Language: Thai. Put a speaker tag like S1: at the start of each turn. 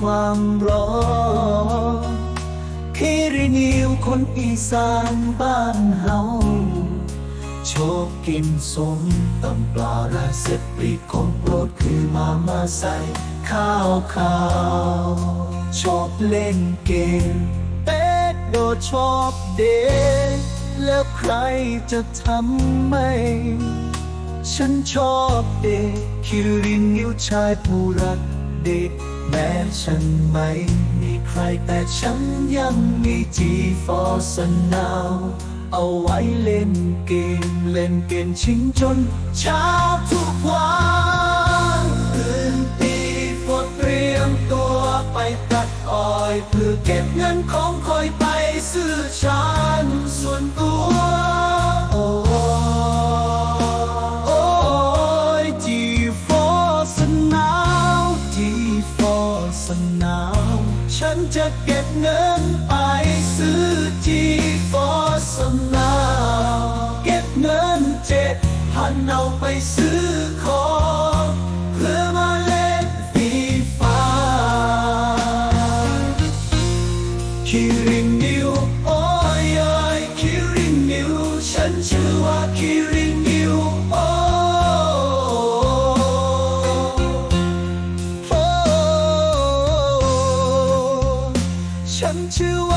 S1: ความร้อนคิรินิวคนอีสานบ้านเฮาชอบกินสมตำปลาและเสร็จปลีกของโปรดคือมามาใส่ข้าวขาวชอบเล่นเกมเป็ดโดดชอบเด็กแล้วใครจะทำไม่ฉันชอบเด็กคิรินนิ้วชายผู้รักเด็ก แม้ฉันไม่มีใครแต่ฉันยังมีจีฟอสนาวเอาไว้เล่นเกม เล่นเกมชิงจนเช้าทุกวันตื่นตีฝดเตรียมตัวไปตัดอ้อย เพื่อเก็บเงินของคอยไปซื้อชา สนาว ฉันจะเก็บเงินไปซื้อที่ฟอสนาวเก็บเงินเจ็ดพันเอาไปซื้อของเพื่อมาเล่นฟีฟ่าคิรินนิวโอ้ยคิรินนิวฉันชื่อว่าคิรินนิว you